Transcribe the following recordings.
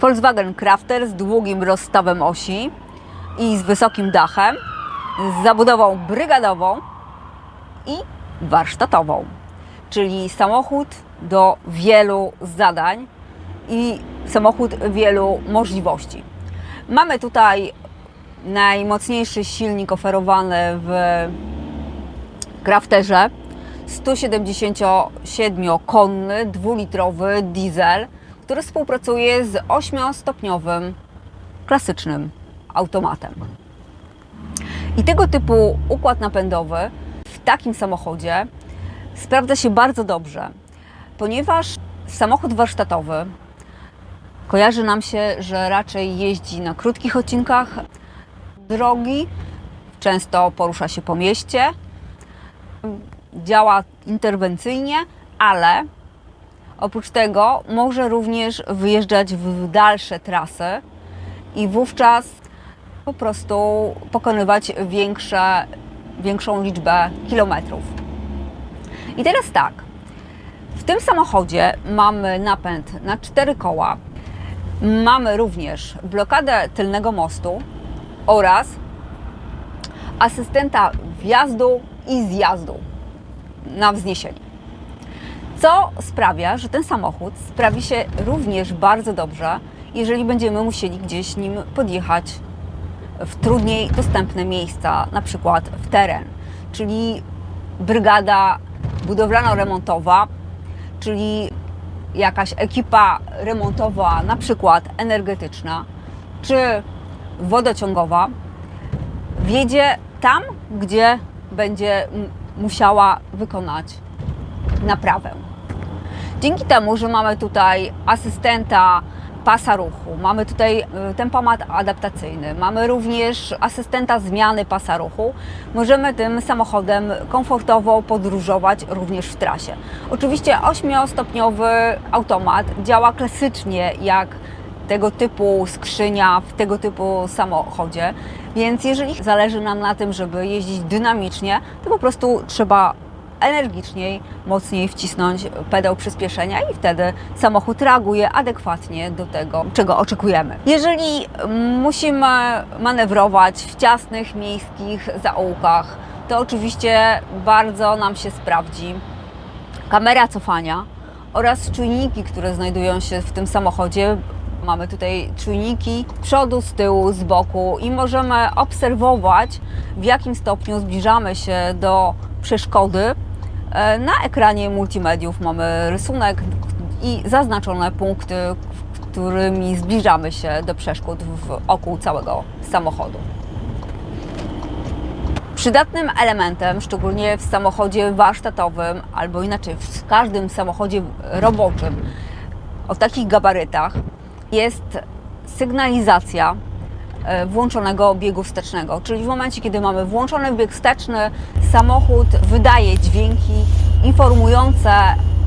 Volkswagen Crafter z długim rozstawem osi i z wysokim dachem, z zabudową brygadową i warsztatową, czyli samochód do wielu zadań i samochód wielu możliwości. Mamy tutaj najmocniejszy silnik oferowany w Crafterze 177-konny, dwulitrowy diesel, który współpracuje z 8-stopniowym klasycznym automatem. I tego typu układ napędowy w takim samochodzie sprawdza się bardzo dobrze, ponieważ samochód warsztatowy kojarzy nam się, że raczej jeździ na krótkich odcinkach drogi, często porusza się po mieście, działa interwencyjnie, ale oprócz tego może również wyjeżdżać w dalsze trasy i wówczas po prostu pokonywać większe, większą liczbę kilometrów. I teraz tak, w tym samochodzie mamy napęd na cztery koła, mamy również blokadę tylnego mostu oraz asystenta wjazdu i zjazdu na wzniesieniu. Co sprawia, że ten samochód sprawi się również bardzo dobrze, jeżeli będziemy musieli gdzieś nim podjechać w trudniej dostępne miejsca, na przykład w teren, czyli brygada budowlano-remontowa, czyli jakaś ekipa remontowa, na przykład energetyczna, czy wodociągowa, wjedzie tam, gdzie będzie musiała wykonać naprawę. Dzięki temu, że mamy tutaj asystenta pasa ruchu, mamy tutaj y, tempomat adaptacyjny, mamy również asystenta zmiany pasa ruchu, możemy tym samochodem komfortowo podróżować również w trasie. Oczywiście 8-stopniowy automat działa klasycznie jak tego typu skrzynia w tego typu samochodzie, więc jeżeli zależy nam na tym, żeby jeździć dynamicznie, to po prostu trzeba energiczniej, mocniej wcisnąć pedał przyspieszenia i wtedy samochód reaguje adekwatnie do tego, czego oczekujemy. Jeżeli musimy manewrować w ciasnych miejskich zaułkach, to oczywiście bardzo nam się sprawdzi kamera cofania oraz czujniki, które znajdują się w tym samochodzie. Mamy tutaj czujniki z przodu, z tyłu, z boku i możemy obserwować, w jakim stopniu zbliżamy się do przeszkody. E, Na ekranie multimediów mamy rysunek i zaznaczone punkty, którymi zbliżamy się do przeszkód wokół całego samochodu. Przydatnym elementem, szczególnie w samochodzie warsztatowym, albo inaczej w każdym samochodzie roboczym o takich gabarytach, jest sygnalizacja włączonego biegu wstecznego. Czyli w momencie, kiedy mamy włączony bieg wsteczny, samochód wydaje dźwięki informujące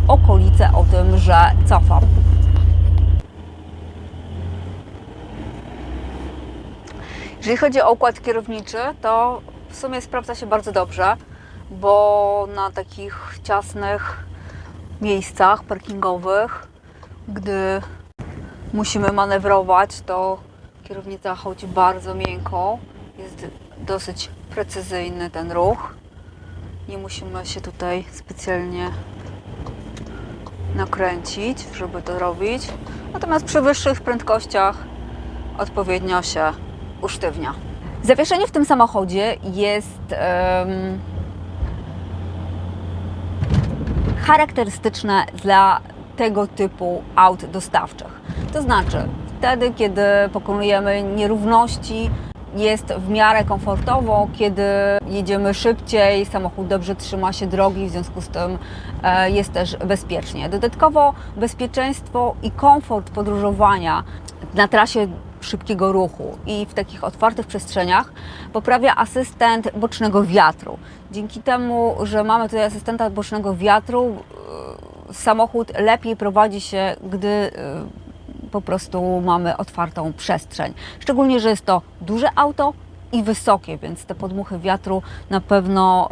okolice o tym, że cofa. Jeżeli chodzi o układ kierowniczy, to w sumie sprawdza się bardzo dobrze, bo na takich ciasnych miejscach parkingowych, gdy musimy manewrować, to kierownica chodzi bardzo miękko. Jest dosyć precyzyjny ten ruch. Nie musimy się tutaj specjalnie nakręcić, żeby to robić. Natomiast przy wyższych prędkościach odpowiednio się usztywnia. Zawieszenie w tym samochodzie jest em, charakterystyczne dla tego typu aut dostawczych. To znaczy, wtedy, kiedy pokonujemy nierówności jest w miarę komfortowo, kiedy jedziemy szybciej, samochód dobrze trzyma się drogi, w związku z tym e, jest też bezpiecznie. Dodatkowo bezpieczeństwo i komfort podróżowania na trasie szybkiego ruchu i w takich otwartych przestrzeniach poprawia asystent bocznego wiatru. Dzięki temu, że mamy tutaj asystenta bocznego wiatru, e, samochód lepiej prowadzi się, gdy e, po prostu mamy otwartą przestrzeń. Szczególnie, że jest to duże auto i wysokie, więc te podmuchy wiatru na pewno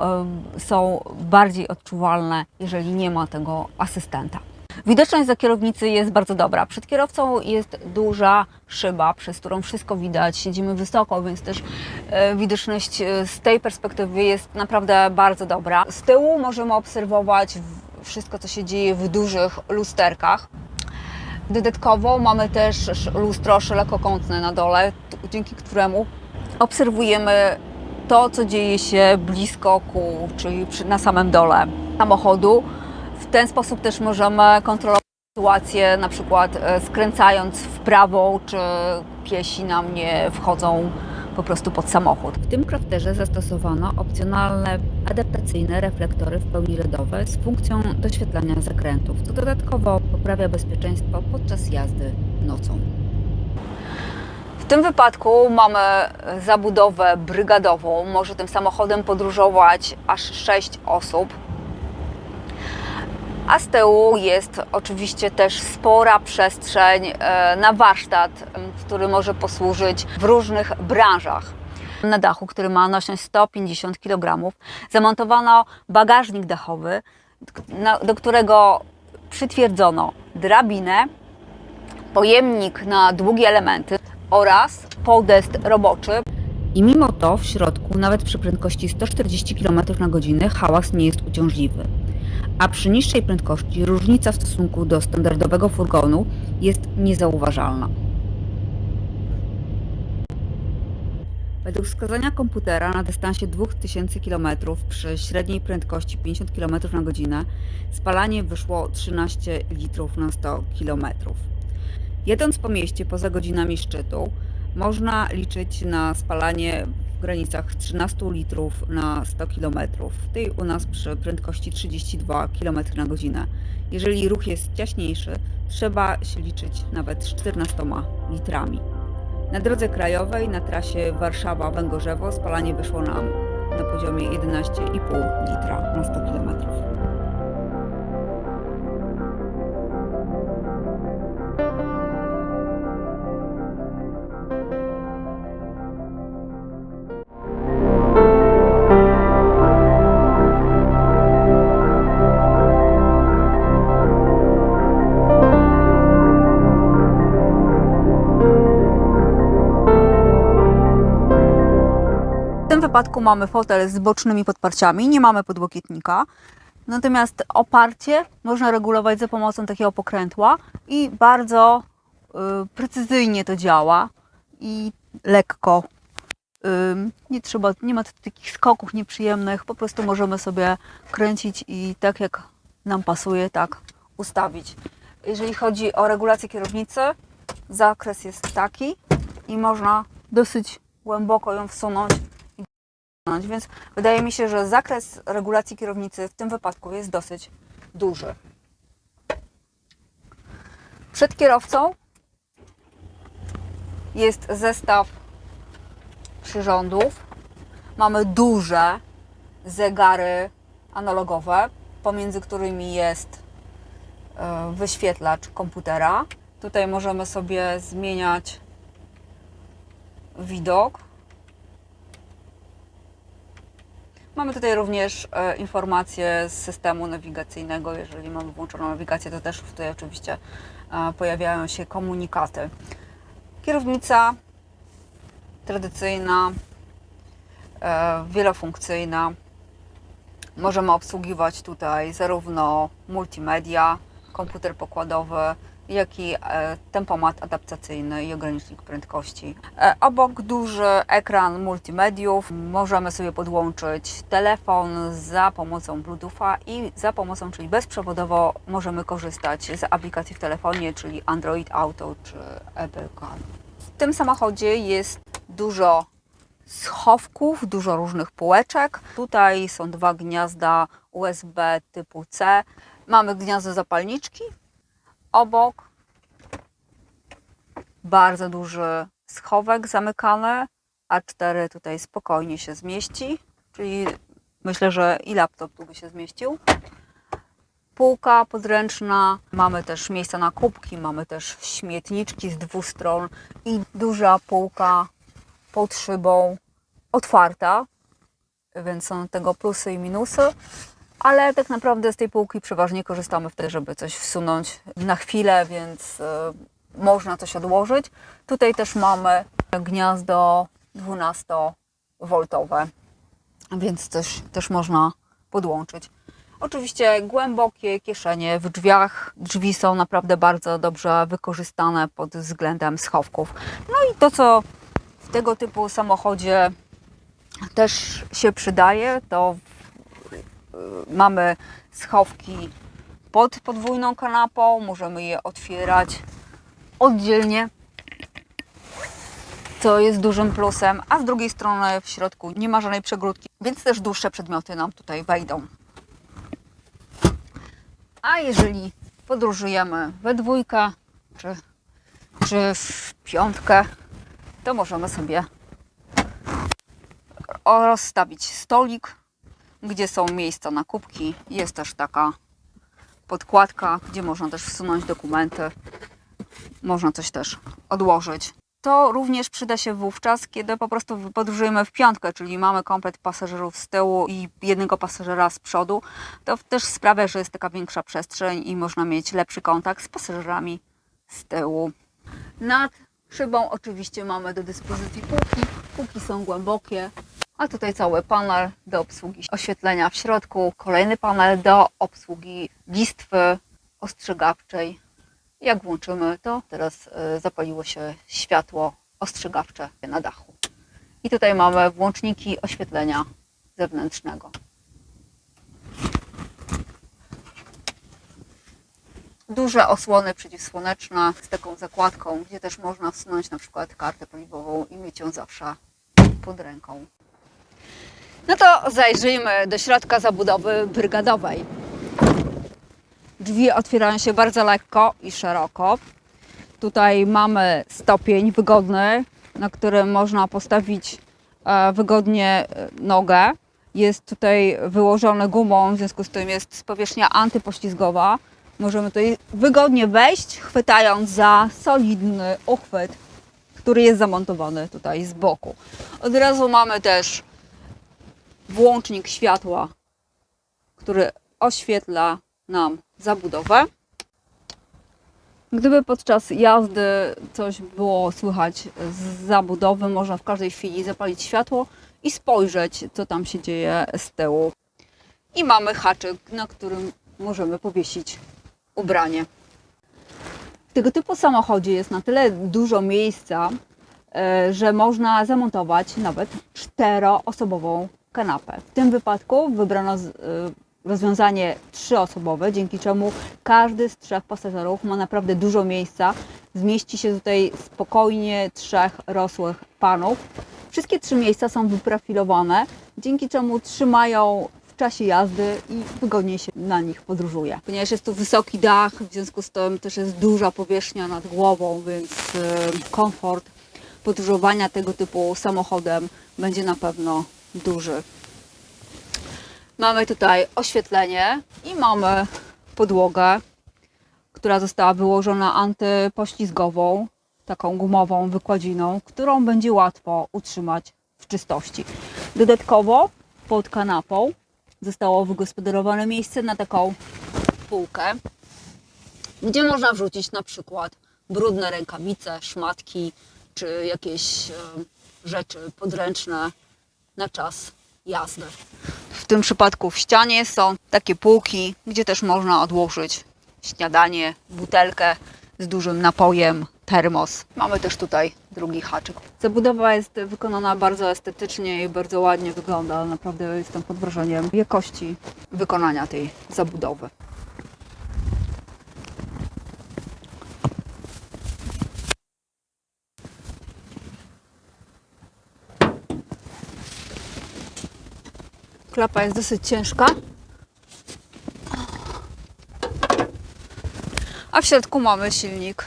są bardziej odczuwalne, jeżeli nie ma tego asystenta. Widoczność za kierownicy jest bardzo dobra. Przed kierowcą jest duża szyba, przez którą wszystko widać. Siedzimy wysoko, więc też e, widoczność e, z tej perspektywy jest naprawdę bardzo dobra. Z tyłu możemy obserwować wszystko, co się dzieje w dużych lusterkach. Dodatkowo mamy też lustro szerokokątne na dole, dzięki któremu obserwujemy to, co dzieje się blisko kół, czyli na samym dole samochodu. W ten sposób też możemy kontrolować sytuację, na przykład e, skręcając w prawo, czy piesi nam nie wchodzą po prostu pod samochód. W tym crafterze zastosowano opcjonalne adaptacyjne reflektory w pełni LEDowe z funkcją doświetlania zakrętów, dodatkowo poprawia bezpieczeństwo podczas jazdy nocą. W tym wypadku mamy zabudowę brygadową. Może tym samochodem podróżować aż 6 osób. A z tyłu jest oczywiście też spora przestrzeń e, na warsztat, który może posłużyć w różnych branżach. Na dachu, który ma nośność 150 kg, zamontowano bagażnik dachowy, do którego przytwierdzono drabinę, pojemnik na długie elementy oraz podest roboczy. I mimo to w środku, nawet przy prędkości 140 km na godzinę, hałas nie jest uciążliwy. A przy niższej prędkości różnica w stosunku do standardowego furgonu jest niezauważalna. Według wskazania komputera na dystansie 2000 km przy średniej prędkości 50 km na godzinę spalanie wyszło 13 litrów na 100 km. Jedąc po mieście poza godzinami szczytu, można liczyć na spalanie w granicach 13 litrów na 100 km. Tej u nas przy prędkości 32 km na godzinę. Jeżeli ruch jest ciaśniejszy, trzeba się liczyć nawet z 14 litrami. Na drodze krajowej na trasie Warszawa-Węgorzewo spalanie wyszło nam na poziomie 11,5 litra na 100 km. Wypadku mamy fotel z bocznymi podparciami, nie mamy podłokietnika. Natomiast oparcie można regulować za pomocą takiego pokrętła i bardzo y, precyzyjnie to działa i lekko. Ym, nie trzeba, nie ma takich skoków nieprzyjemnych, po prostu możemy sobie kręcić i tak jak nam pasuje, tak ustawić. Jeżeli chodzi o regulację kierownicy, zakres jest taki i można dosyć głęboko ją wsunąć, więc wydaje mi się, że zakres regulacji kierownicy w tym wypadku jest dosyć duży. Przed kierowcą jest zestaw przyrządów. Mamy duże zegary analogowe, pomiędzy którymi jest e, wyświetlacz komputera. Tutaj możemy sobie zmieniać widok. Mamy tutaj również e, informacje z systemu nawigacyjnego. Jeżeli mamy włączoną nawigację, to też tutaj oczywiście e, pojawiają się komunikaty. Kierownica tradycyjna, e, wielofunkcyjna. Możemy obsługiwać tutaj zarówno multimedia, komputer pokładowy, jak i e, tempomat adaptacyjny i ogranicznik prędkości. E, Obok duży ekran multimediów. Możemy sobie podłączyć telefon za pomocą Bluetootha i za pomocą, czyli bezprzewodowo możemy korzystać z aplikacji w telefonie, czyli Android Auto czy Apple Car. W tym samochodzie jest dużo schowków, dużo różnych półeczek. Tutaj są dwa gniazda USB typu C. Mamy gniazdo zapalniczki obok. Bardzo duży schowek zamykany. A4 tutaj spokojnie się zmieści, czyli myślę, że i laptop tu by się zmieścił. Półka podręczna, mamy też miejsca na kubki, mamy też śmietniczki z dwóch stron i duża półka pod szybą otwarta, więc są tego plusy i minusy, ale tak naprawdę z tej półki przeważnie korzystamy wtedy, żeby coś wsunąć na chwilę, więc y, można coś odłożyć. Tutaj też mamy gniazdo 12V, więc coś też można podłączyć. Oczywiście głębokie kieszenie w drzwiach. Drzwi są naprawdę bardzo dobrze wykorzystane pod względem schowków. No i to, co w tego typu samochodzie też się przydaje, to mamy schowki pod podwójną kanapą, możemy je otwierać oddzielnie, co jest dużym plusem, a z drugiej strony w środku nie ma żadnej przegródki, więc też dłuższe przedmioty nam tutaj wejdą. A jeżeli podróżujemy we dwójkę czy, czy w piątkę, to możemy sobie rozstawić stolik, gdzie są miejsca na kubki. Jest też taka podkładka, gdzie można też wsunąć dokumenty. Można coś też odłożyć. To również przyda się wówczas, kiedy po prostu podróżujemy w piątkę, czyli mamy komplet pasażerów z tyłu i jednego pasażera z przodu. To też sprawia, że jest taka większa przestrzeń i można mieć lepszy kontakt z pasażerami z tyłu. Nad szybą oczywiście mamy do dyspozycji półki. Półki są głębokie, a tutaj cały panel do obsługi oświetlenia w środku, kolejny panel do obsługi listwy ostrzegawczej. Jak włączymy, to teraz e, zapaliło się światło ostrzegawcze na dachu. I tutaj mamy włączniki oświetlenia zewnętrznego. Duże osłony przeciwsłoneczne z taką zakładką, gdzie też można wsunąć na przykład kartę paliwową i mieć ją zawsze pod ręką. No to zajrzyjmy do środka zabudowy brygadowej. Drzwi otwierają się bardzo lekko i szeroko. Tutaj mamy stopień wygodny, na którym można postawić e, wygodnie e, nogę. Jest tutaj wyłożony gumą, w związku z tym jest powierzchnia antypoślizgowa. Możemy tutaj wygodnie wejść, chwytając za solidny uchwyt, który jest zamontowany tutaj z boku. Od razu mamy też włącznik światła, który oświetla nam zabudowę. Gdyby podczas jazdy coś było słychać z zabudowy, można w każdej chwili zapalić światło i spojrzeć, co tam się dzieje z tyłu. I mamy haczyk, na którym możemy powiesić ubranie. W tego typu samochodzie jest na tyle dużo miejsca, e, że można zamontować nawet czteroosobową kanapę. W tym wypadku wybrano y, rozwiązanie trzyosobowe, dzięki czemu każdy z trzech pasażerów ma naprawdę dużo miejsca. Zmieści się tutaj spokojnie trzech rosłych panów. Wszystkie trzy miejsca są wyprofilowane, dzięki czemu trzymają w czasie jazdy i wygodniej się na nich podróżuje. Ponieważ jest tu wysoki dach, w związku z tym też jest duża powierzchnia nad głową, więc y, komfort podróżowania tego typu samochodem będzie na pewno duży. Mamy tutaj oświetlenie i mamy podłogę, która została wyłożona antypoślizgową, taką gumową wykładziną, którą będzie łatwo utrzymać w czystości. Dodatkowo pod kanapą zostało wygospodarowane miejsce na taką półkę, gdzie można wrzucić na przykład brudne rękawice, szmatki czy jakieś e, rzeczy podręczne na czas jazdy. W tym przypadku w ścianie są takie półki, gdzie też można odłożyć śniadanie, butelkę z dużym napojem, termos. Mamy też tutaj drugi haczyk. Zabudowa jest wykonana bardzo estetycznie i bardzo ładnie wygląda. Naprawdę jestem pod wrażeniem jakości wykonania tej zabudowy. Klapa jest dosyć ciężka. A w środku mamy silnik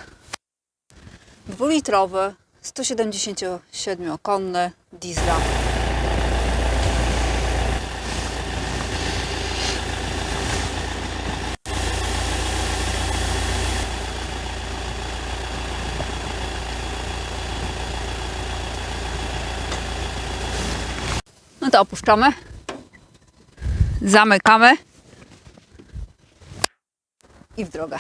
dwulitrowy, 177-konny diesla. No to opuszczamy. Zamykamy. I w drogę.